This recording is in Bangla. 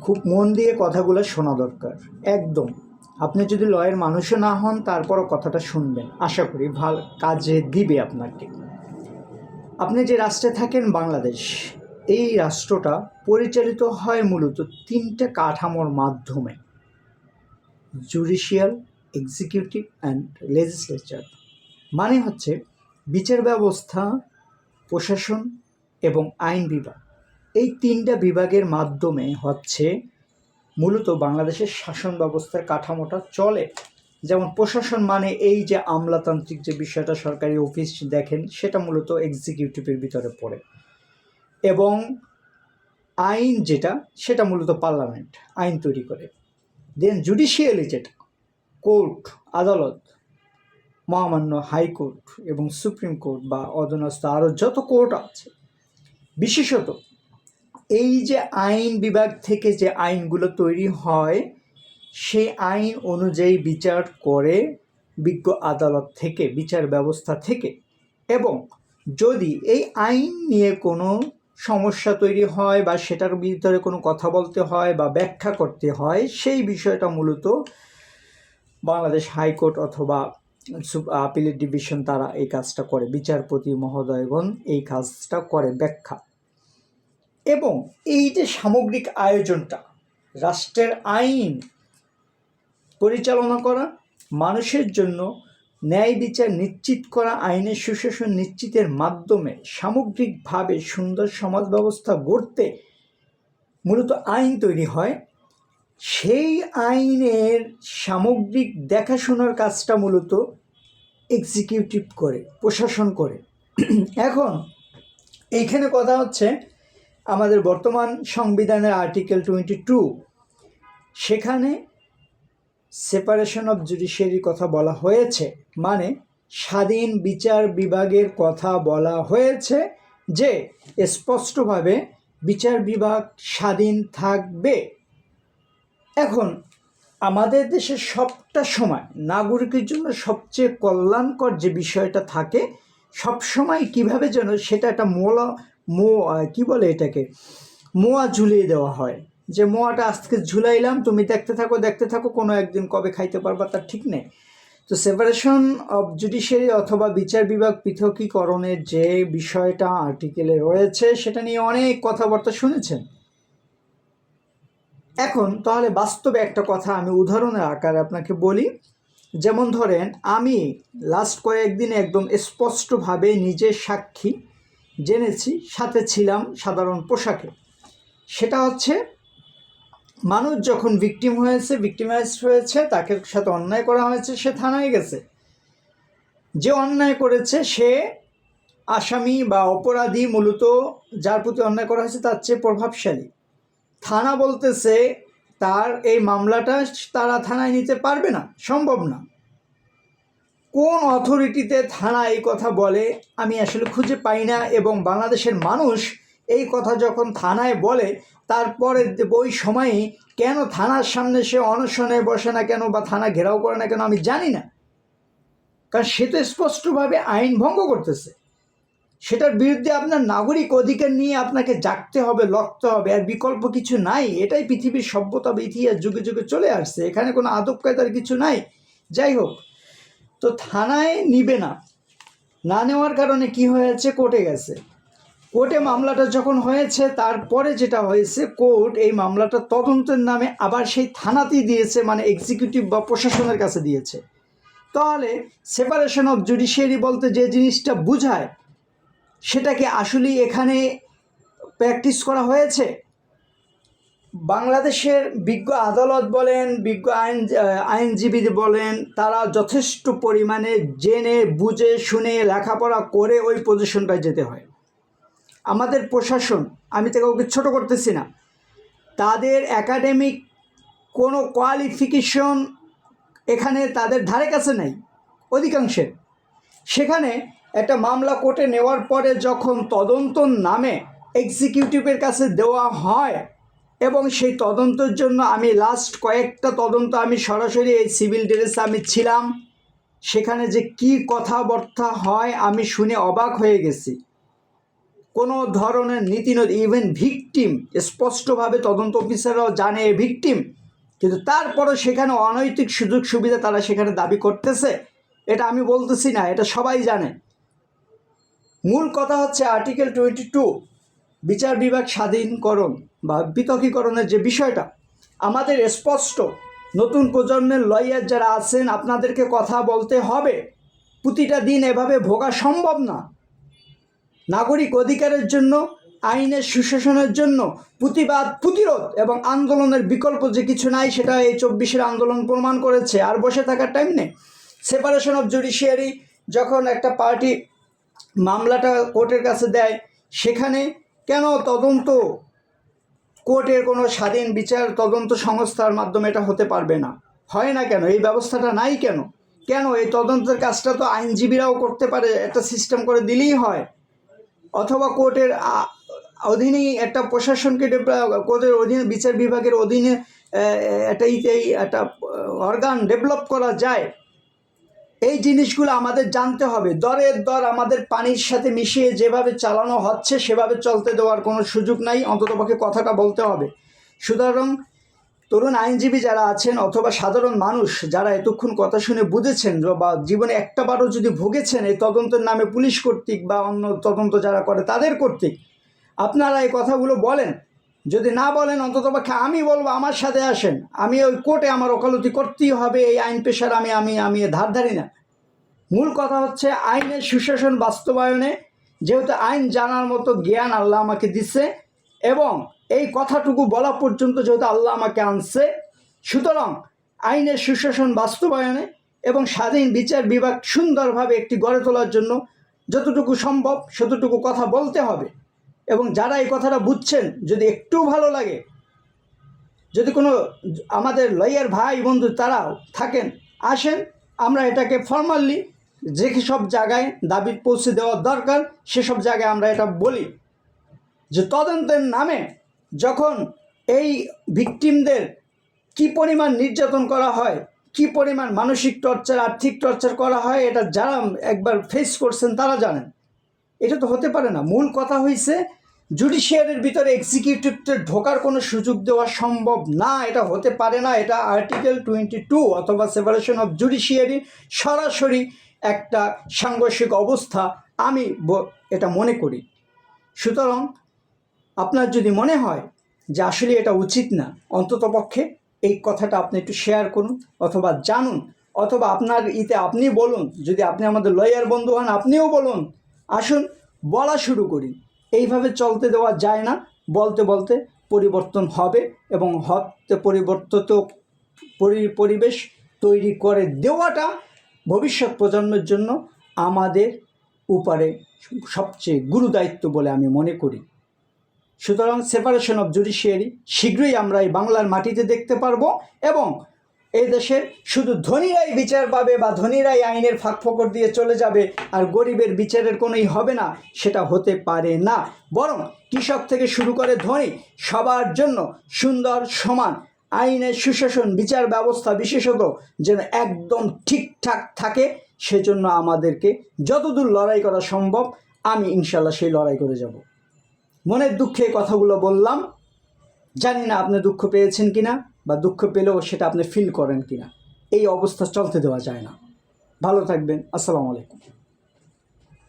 খুব মন দিয়ে কথাগুলো শোনা দরকার। একদম। আপনি যদি লয়ের মানুষও না হন, তারপরও কথাটা শুনবেন। আশা করি ভালো কাজে দিবে আপনাকে। আপনি যে রাষ্ট্রে থাকেন, বাংলাদেশ, এই রাষ্ট্রটা পরিচালিত হয় মূলত তিনটে কাঠামোর মাধ্যমে। Judicial, executive and legislature. মানে হচ্ছে বিচার ব্যবস্থা, প্রশাসন এবং আইন বিভাগ। এই তিনটা বিভাগের মাধ্যমে হচ্ছে মূলত বাংলাদেশের শাসন ব্যবস্থার কাঠামোটা চলে। যেমন প্রশাসন মানে এই যে আমলাতান্ত্রিক যে বিষয়টা সরকারি অফিস দেখেন, সেটা মূলত এক্সিকিউটিভের ভিতরে পড়ে। এবং আইন যেটা, সেটা মূলত পার্লামেন্ট আইন তৈরি করে। দেন জুডিশিয়ালি যেটা কোর্ট আদালত, মহামান্য হাইকোর্ট এবং সুপ্রিম কোর্ট বা অধীনস্থ আরও যত কোর্ট আছে, বিশেষত এই যে আইন বিভাগ থেকে যে আইনগুলো তৈরি হয়, সেই আইন অনুযায়ী বিচার করে বিজ্ঞ আদালত থেকে, বিচার ব্যবস্থা থেকে। এবং যদি এই আইন নিয়ে কোনো সমস্যা তৈরি হয় বা সেটার ভিতরে কোনো কথা বলতে হয় বা ব্যাখ্যা করতে হয়, সেই বিষয়টা মূলত বাংলাদেশ হাইকোর্ট অথবা আপিলের ডিভিশন তারা এই কাজটা করে। বিচারপতি মহোদয়গণ এই কাজটা করে ব্যাখ্যা। এবং এই যে সামগ্রিক আয়োজনটা, রাষ্ট্রের আইন পরিচালনা করা, মানুষের জন্য ন্যায় বিচার নিশ্চিত করা, আইনের সুশাসন নিশ্চিতের মাধ্যমে সামগ্রিকভাবে সুন্দর সমাজ ব্যবস্থা গড়তে মূলত আইন তৈরি হয়, সেই আইনের সামগ্রিক দেখাশোনার কাজটা মূলত এক্সিকিউটিভ করে, প্রশাসন করে। এখন এইখানে কথা হচ্ছে আমাদের বর্তমান সংবিধানের আর্টিকেল টোয়েন্টি টু, সেখানে সেপারেশন অফ জুডিশিয়ারির কথা বলা হয়েছে মানে স্বাধীন বিচার বিভাগের কথা বলা হয়েছে যে স্পষ্টভাবে বিচার বিভাগ স্বাধীন থাকবে। এখন, আমাদের দেশে সবটা সময় নাগরিকের জন্য সবচেয়ে কল্যাণকর যে বিষয়টা থাকে, সবসময় কীভাবে যেন সেটা একটা মোলা মো কি বলে এটাকে? মোয়া ঝুলিয়ে দেওয়া হয়। যে মোয়াটা আজকে ঝুলাইলাম, তুমি দেখতে থাকো দেখতে থাকো, কোনো একদিন কবে খাইতে পারবা তার ঠিক নেই। তো সেপারেশন অব জুডিশিয়ারি অথবা বিচার বিভাগ পৃথকীকরণের যে বিষয়টা আর্টিকেলে রয়েছে, সেটা নিয়ে অনেক কথাবার্তা শুনেছেন। এখন তাহলে বাস্তবে একটা কথা আমি উদাহরণের আকারে আপনাকে বলি। যেমন ধরেন, আমি লাস্ট কয়েকদিন একদম স্পষ্টভাবে নিজের সাক্ষী জেনেছি, সাথে ছিলাম সাধারণ পোশাকে। সেটা হচ্ছে, মানুষ যখন ভিকটিম হয়েছে ভিকটিমাইজ হয়েছে, তাকে সাথে অন্যায় করা হয়েছে, সে থানায় গেছে। যে অন্যায় করেছে, সে আসামি বা অপরাধী মূলত যার প্রতি অন্যায় করা হয়েছে, তার চেয়ে প্রভাবশালী। থানা বলতেছে, তার এই মামলাটা তারা থানায় নিতে পারবে না, সম্ভব না। কোন অথরিটিতে থানা এই কথা বলে, আমি আসলে খুঁজে পাই না এবং বাংলাদেশের মানুষ এই কথা যখন থানায় বলে তারপরে ওই সময়ই কেন থানার সামনে সে অনশনে বসে না কেন বা থানা ঘেরাও করে না কেন আমি জানি না। কারণ সে তো স্পষ্টভাবে আইন ভঙ্গ করতেছে। সেটার বিরুদ্ধে আপনার নাগরিক অধিকার নিয়ে আপনাকে জাগতে হবে, লড়তে হবে, আর বিকল্প কিছু নাই। এটাই পৃথিবীর সভ্যতা বা ইতিহাস যুগে যুগে চলে আসছে। এখানে কোনো আদব কায়দার কিছু নাই। যাই হোক তো থানায় নিবে না। না নেওয়ার কারণে কি হয়েছে? কোর্টে গেছে। কোর্টে মামলাটা যখন হয়েছে, তারপরে যেটা হয়েছে, কোর্ট এই মামলাটা তদন্তের নামে আবার সেই থানাতেই দিয়েছে মানে এক্সিকিউটিভ বা প্রশাসনের কাছে দিয়েছে। তাহলে সেপারেশন অফ জুডিশিয়ারি বলতে যে জিনিসটা বুঝায়, সেটা কি আসলেই এখানে প্র্যাকটিস করা হয়েছে? বাংলাদেশের বিজ্ঞ আদালত বলেন, বিজ্ঞ আইন আইনজীবী বলেন, তারা যথেষ্ট পরিমাণে জেনে, বুঝে, শুনে লেখাপড়া করে ওই পজিশনটায় যেতে হয়। আমাদের প্রশাসন, আমি তো কাউকে ছোটো করতেছি না, তাদের একাডেমিক কোনো কোয়ালিফিকেশন এখানে তাদের ধারে কাছে নেই, অধিকাংশের। সেখানে একটা মামলা কোর্টে নেওয়ার পরে যখন তদন্ত নামে এক্সিকিউটিভের কাছে দেওয়া হয় এবং সেই তদন্তের জন্য আমি লাস্ট কয়েকটা তদন্ত আমি সরাসরি এই সিভিল ড্রেসে আমি ছিলাম। সেখানে যে কি কথাবার্তা হয় আমি শুনে অবাক হয়ে গেছি। কোনো ধরনের নীতি ইভেন ভিকটিম স্পষ্টভাবে তদন্ত অফিসাররাও জানে ভিকটিম কিন্তু তারপরও সেখানে অনৈতিক সুযোগ সুবিধা তারা সেখানে দাবি করতেছে, এটা আমি বলতেছি না, এটা সবাই জানে। মূল কথা হচ্ছে আর্টিকেল টোয়েন্টি টু বিচার বিভাগ স্বাধীনকরণ বা বিতর্কীকরণের যে বিষয়টা, আমাদের স্পষ্ট নতুন প্রজন্মের লয়ার যারা আছেন, আপনাদেরকে কথা বলতে হবে। প্রতিটা দিন এভাবে ভোগা সম্ভব না। নাগরিক অধিকারের জন্য, আইনের সুশাসনের জন্য প্রতিবাদ, প্রতিরোধ এবং আন্দোলনের বিকল্প যে কিছু নাই, সেটা এই চব্বিশের আন্দোলন প্রমাণ করেছে। আর বসে থাকার টাইম নেই। সেপারেশন অফ জুডিশিয়ারি যখন একটা পার্টি মামলাটা কোর্টের কাছে দেয়, সেখানে কেন তদন্ত? কোর্টের কোনো স্বাধীন বিচার তদন্ত সংস্থার মাধ্যমে এটা হতে পারবে না। হয় না কেন? এই ব্যবস্থাটা নাই কেন? কেন? এই তদন্তের কাজটা তো আইনজীবীরাও করতে পারে, একটা সিস্টেম করে দিলেই হয়। অথবা কোর্টের অধীনেই একটা প্রশাসনকে কোর্টের অধীনে, বিচার বিভাগের অধীনে একটা একটা অর্গান ডেভেলপ করা যায়। এই জিনিসগুলো আমাদের জানতে হবে। দরের দর আমাদের পানির সাথে মিশিয়ে যেভাবে চালানো হচ্ছে, সেভাবে চলতে দেওয়ার কোনো সুযোগ নাই, অন্ততপক্ষে কথাটা বলতে হবে। সুতরাং তরুণ আইনজীবী যারা আছেন অথবা সাধারণ মানুষ যারা এতক্ষণ কথা শুনে বুঝেছেন বা জীবনে একটাবারও যদি ভুগেছেন এই তদন্তের নামে পুলিশ কর্তৃক বা অন্য তদন্ত যারা করে তাদের কর্তৃক, আপনারা এই কথাগুলো বলেন। যদি না বলেন অন্ততপক্ষে আমি বলব, আমার সাথে আসেন। আমি ওই কোর্টে আমার ওকালতি করতেই হবে, এই আইন পেশার আমি আমি আমি ধার ধারি না। মূল কথা হচ্ছে, আইনের সুশাসন বাস্তবায়নে যেহেতু আইন জানার মতো জ্ঞান আল্লাহ আমাকে দিচ্ছে এবং এই কথাটুকু বলা পর্যন্ত যেহেতু আল্লাহ আমাকে আনছে, সুতরাং আইনের সুশাসন বাস্তবায়নে এবং স্বাধীন বিচার বিভাগ সুন্দরভাবে একটি গড়ে তোলার জন্য যতটুকু সম্ভব ততটুকু কথা বলতে হবে। এবং যারা এই কথাটা বুঝছেন, যদি একটু ভালো লাগে, যদি কোনো আমাদের লয়ার ভাই বন্ধু তারাও থাকেন, আসেন, আমরা এটাকে ফর্মালি যে সব জায়গায় দাবি পৌঁছে দেওয়ার দরকার সেসব জায়গায় আমরা এটা বলি। যে তদন্তের নামে যখন এই ভিকটিমদের কি পরিমাণ নির্যাতন করা হয়, কি পরিমাণ মানসিক টর্চার, আর্থিক টর্চার করা হয়, এটা যারা একবার ফেস করছেন তারা জানেন। এটা তো হতে পারে না। মূল কথা হয়েছে জুডিশিয়ারির ভিতরে এক্সিকিউটিভদের ঢোকার কোনো সুযোগ দেওয়া সম্ভব না। এটা হতে পারে না। এটা আর্টিকেল টোয়েন্টি টু অথবা সেপারেশন অফ জুডিশিয়ারি সরাসরি একটা সাংঘর্ষিক অবস্থা আমি এটা মনে করি। সুতরাং আপনার যদি মনে হয় যে আসলে এটা উচিত না অন্ততপক্ষে এই কথাটা আপনি একটু শেয়ার করুন অথবা জানুন। অথবা আপনার ইতে আপনি বলুন, যদি আপনি আমাদের লয়ার বন্ধু হন, আপনিও বলুন আসুন, বলা শুরু করি। এইভাবে চলতে দেওয়া যায় না। বলতে বলতে পরিবর্তন হবে এবং হতে পরিবর্তিত পরি- পরিবেশ তৈরি করে দেওয়াটা ভবিষ্যৎ প্রজন্মের জন্য আমাদের উপরে সবচেয়ে গুরুদায়িত্ব বলে আমি মনে করি। সুতরাং সেপারেশন অফ জুডিশিয়ারি শীঘ্রই আমরা এই বাংলার মাটিতে দেখতে পারব এবং এই দেশের শুধু ধনীরাই বিচার পাবে বা ধনীরাই আইনের ফাঁক ফকর দিয়ে চলে যাবে, আর গরিবের বিচারের কোনোই হবে না, সেটা হতে পারে না। বরং কৃষক থেকে শুরু করে ধনী, সবার জন্য সুন্দর, সমান আইনের সুশাসন, বিচার ব্যবস্থা, বিশেষত যেন একদম ঠিকঠাক থাকে, সেজন্য আমাদেরকে যতদূর লড়াই করা সম্ভব, আমি ইনশাল্লাহ সেই লড়াই করে যাব। মনের দুঃখে কথাগুলো বললাম। জানি না আপনি দুঃখ পেয়েছেন কিনা। বা দুঃখ পেলেও সেটা আপনি ফিল করেন কিনা। এই অবস্থা চলতে দেওয়া যায় না। ভালো থাকবেন। আসসালামু আলাইকুম।